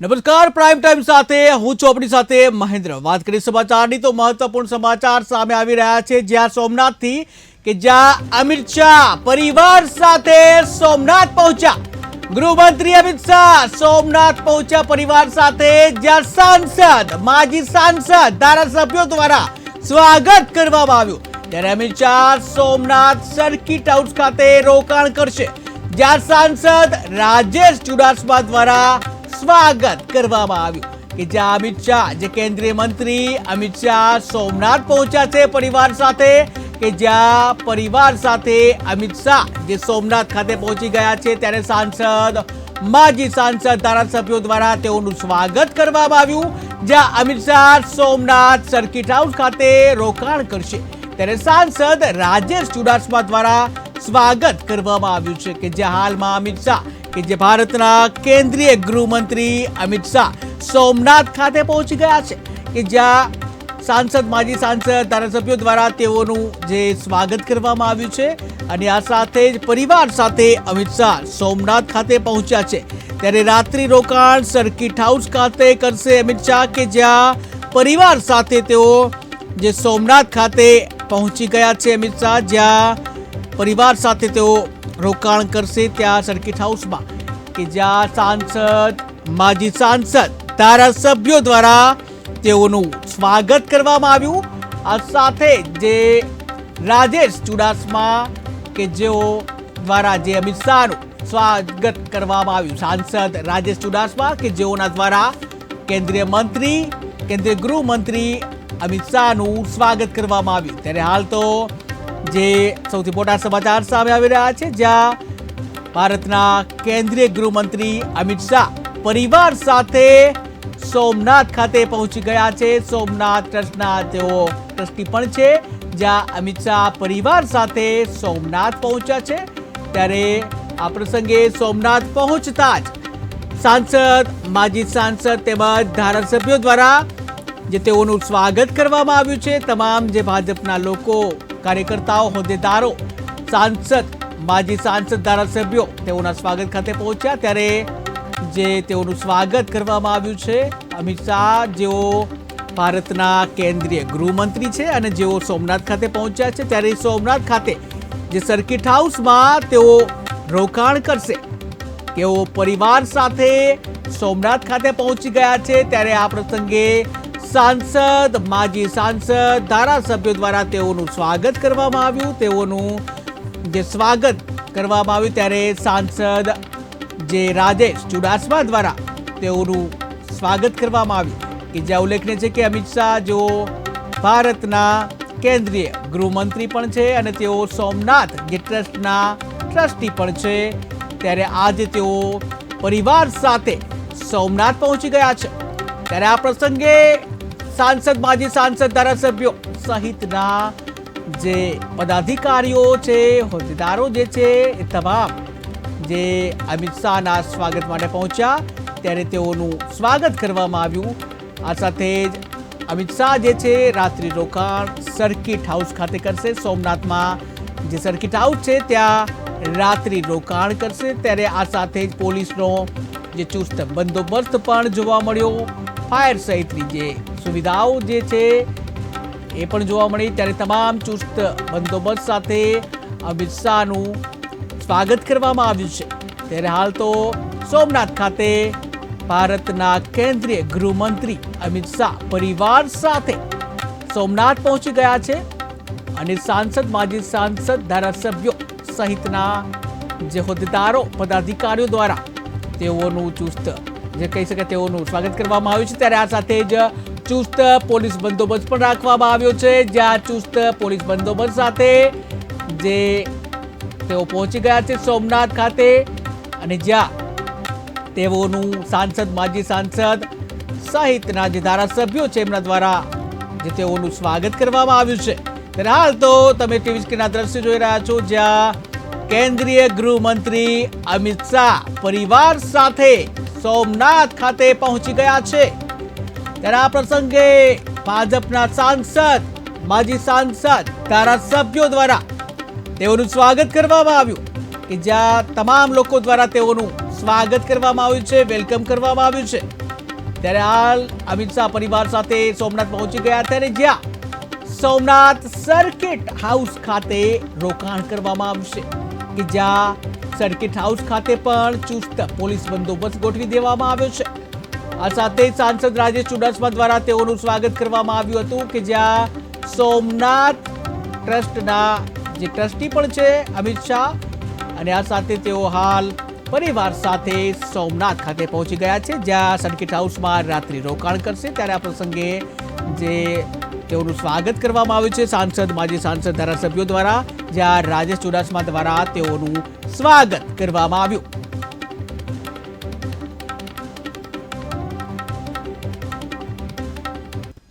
નમસ્કાર prime time સાથે, હું ચોપડી સાથે મહેન્દ્ર. વાત કરી સમાચારની તો મહત્વપૂર્ણ સમાચાર સામે આવી રહ્યા છે. જ્યાં સોમનાથથી કે જ્યાં અમિત શાહ પરિવાર સાથે સોમનાથ પહોંચ્યા. ગૃહમંત્રી અમિત શાહ સોમનાથ પહોંચ્યા પરિવાર સાથે, જ્યાં સાંસદ, માજી સાંસદ, ધારાસભ્યો દ્વારા સ્વાગત કરવામાં આવ્યું. ત્યારે અમિત શાહ સોમનાથ સર્કિટ હાઉસ ખાતે રોકાણ કરશે. જ્યાં સાંસદ રાજેશ ચુડાસમા દ્વારા સ્વાગત કરવામાં આવ્યું. કે જ્યાં અમિત શાહ, જે કેન્દ્રીય મંત્રી અમિત શાહ સોમનાથ પહોંચ્યા છે પરિવાર સાથે, કે જ્યાં પરિવાર સાથે અમિત શાહ, જે સોમનાથ ખાતે પહોંચી ગયા છે, ત્યારે સાંસદ, માજી સાંસદ, ધારાસભ્યો દ્વારા તેઓનું સ્વાગત કરવામાં આવ્યું, જ્યાં અમિત શાહ સોમનાથ સર્કિટ હાઉસ ખાતે રોકાણ કરશે. ત્યારે સાંસદ રાજેશ ચુડાસમા દ્વારા સ્વાગત કરવામાં આવ્યું છે, કે જે હાલમાં અમિત શાહ કે જે ભારતના કેન્દ્રીય ગૃહમંત્રી અમિત શાહ સોમનાથ ખાતે પહોંચી ગયા છે કે જ્યાં સાંસદ, માજી સાંસદ, ધારાસભ્યો દ્વારા તેઓનું જે સ્વાગત કરવામાં આવ્યું છે અને આ સાથે જ પરિવાર સાથે અમિત શાહ સોમનાથ ખાતે પહોંચ્યા છે. ત્યારે રાત્રિ રોકાણ સર્કિટ હાઉસ ખાતે કરશે અમિત શાહ કે જ્યાં પરિવાર સાથે તેઓ જે સોમનાથ ખાતે પહોંચી ગયા છે અમિત શાહ, જ્યાં પરિવાર સાથે તેઓ રોકાણ કરશે ત્યાં સર્કિટ હાઉસમાં કે જ્યાં સાંસદ, માજી સાંસદ, ધારાસભ્યો દ્વારા તેઓનું સ્વાગત કરવામાં આવ્યું. આ સાથે જે રાજેશ ચુડાસમા કે જેઓ દ્વારા જે અમિત શાહનું સ્વાગત કરવામાં આવ્યું. સાંસદ રાજેશ ચુડાસમા કે જેઓના દ્વારા કેન્દ્રીય મંત્રી, કેન્દ્રીય ગૃહમંત્રી અમિત શાહનું સ્વાગત કરવામાં આવ્યું. ત્યારે હાલ તો જે સૌથી મોટા સમાચાર સામે આવી રહ્યા છે, જ્યાં ભારતના કેન્દ્રીય ગૃહમંત્રી અમિત શાહ પરિવાર સાથે સોમનાથ ખાતે પહોંચી ગયા છે. સોમનાથ ટ્રસ્ટના તેઓ ટ્રસ્ટી પણ છે, જ્યાં અમિત શાહ પરિવાર સાથે સોમનાથ પહોંચ્યા છે. ત્યારે આ પ્રસંગે સોમનાથ પહોંચતા જ સાંસદ, માજી સાંસદ તેમજ ધારાસભ્યો દ્વારા જે તેઓનું સ્વાગત કરવામાં આવ્યું છે, તમામ જે ભાજપના લોકો કાર્યકર્તાઓ, હોદ્દેદારો, સાંસદ, માજી સાંસદ, ધારાસભ્યો તેઓના સ્વાગત ખાતે પહોંચ્યા. ત્યારે જે તેઓનું સ્વાગત કરવામાં આવ્યું છે, અમિત શાહ, જેઓ ભારતના કેન્દ્રીય ગૃહમંત્રી છે અને જેઓ સોમનાથ ખાતે પહોંચ્યા છે, ત્યારે સોમનાથ ખાતે જે સર્કિટ હાઉસમાં તેઓ રોકાણ કરશે, તેઓ પરિવાર સાથે સોમનાથ ખાતે પહોંચી ગયા છે. ત્યારે આ પ્રસંગે સાંસદ, માજી સાંસદ, ધારાસભ્યો દ્વારા તેઓનું સ્વાગત કરવામાં આવ્યું. તેઓનું જે સ્વાગત કરવામાં આવ્યું ત્યારે સાંસદ જે રાજેશ ચુડાસમા દ્વારા તેઓનું સ્વાગત કરવામાં આવ્યું. કે જ્યાં ઉલ્લેખનીય છે કે અમિત શાહ જેઓ ભારતના કેન્દ્રીય ગૃહમંત્રી પણ છે અને તેઓ સોમનાથ જે ટ્રસ્ટના ટ્રસ્ટી પણ છે, ત્યારે આજે તેઓ પરિવાર સાથે સોમનાથ પહોંચી ગયા છે. ત્યારે આ પ્રસંગે સાંસદ, માજી સાંસદ, ધારાસભ્યો સહિતના જે પદાધિકારીઓ છે, હોદ્દેદારો જે છે, એ તમામ જે અમિત શાહના સ્વાગત માટે પહોંચ્યા. ત્યારે તેઓનું સ્વાગત કરવામાં આવ્યું. આ સાથે જ અમિત શાહ જે છે, રાત્રિ રોકાણ સર્કિટ હાઉસ ખાતે કરશે. સોમનાથમાં જે સર્કિટ હાઉસ છે, ત્યાં રાત્રિ રોકાણ કરશે. ત્યારે આ સાથે જ પોલીસનો જે ચુસ્ત બંદોબસ્ત પણ જોવા મળ્યો. ફાયર સહિતની જે સુવિધાઓ જે છે એ પણ જોવા મળી. ત્યારે તમામ ચુસ્ત બંદોબસ્ત સાથે અમિત શાહનું સ્વાગત કરવામાં આવ્યું છે. ત્યારે હાલ તો સોમનાથ ખાતે ભારતના કેન્દ્રીય ગૃહમંત્રી અમિત શાહ પરિવાર સાથે સોમનાથ પહોંચી ગયા છે અને સાંસદ, માજી સાંસદ, ધારાસભ્યો સહિતના જે હોદ્દેદારો, પદાધિકારીઓ દ્વારા તેઓનું ચુસ્ત, જે કહી શકાય તેઓનું સ્વાગત કરવામાં આવ્યું છે. ત્યારે આ સાથે જ ચુસ્ત પોલીસ બંદોબસ્ત પણ રાખવામાં આવ્યો છે. જ્યાં ચુસ્ત પોલીસ બંદોબસ્ત સાથે જે તેઓ પહોંચી ગયા છે સોમનાથ ખાતે. અને જ્યાં તેઓનું સાંસદ, માજી સાંસદ સહિતના જે ધારાસભ્યો છે, એમના દ્વારા જે તેઓનું સ્વાગત કરવામાં આવ્યું છે. ત્યારે હાલ તો તમે ટીવી સ્ક્રીનના દ્રશ્ય જોઈ રહ્યા છો, જ્યાં કેન્દ્રીય ગૃહમંત્રી અમિત શાહ પરિવાર સાથે સોમનાથ ખાતે પહોંચી ગયા છે. ત્યારે આ પ્રસંગે ભાજપના સાંસદ, માજી સાંસદ, ધારાસભ્યો દ્વારા તેઓનું સ્વાગત કરવામાં આવ્યું કે જ્યાં તમામ લોકો દ્વારા તેઓનું સ્વાગત કરવામાં આવ્યું છે, વેલકમ કરવામાં આવ્યું છે. ત્યારે હાલ અમિત શાહ પરિવાર સાથે સોમનાથ પહોંચી ગયા ત્યારે જ્યાં સોમનાથ સર્કિટ હાઉસ ખાતે રોકાણ કરવામાં આવશે કે જ્યાં સર્કિટ હાઉસ ખાતે પણ ચુસ્ત પોલીસ બંદોબસ્ત ગોઠવી દેવામાં આવ્યો છે. આ સાથે સાંસદ રાજેશ ચુડાસમા દ્વારા તેઓનું સ્વાગત કરવામાં આવ્યું હતું કે જ્યાં સોમનાથ ટ્રસ્ટના જે ટ્રસ્ટી પણ છે, અમિત શાહ, અને આ સાથે તેઓ હાલ પરિવાર સાથે સોમનાથ ખાતે પહોંચી ગયા છે, જ્યાં સર્કિટ હાઉસમાં રાત્રિ રોકાણ કરશે. ત્યારે આ પ્રસંગે જે તેઓનું સ્વાગત કરવામાં આવ્યું છે, સાંસદ, માજી સાંસદ ધારાસભ્યો દ્વારા, જ્યાં રાજેશ ચુડાસમા દ્વારા તેઓનું સ્વાગત કરવામાં આવ્યું.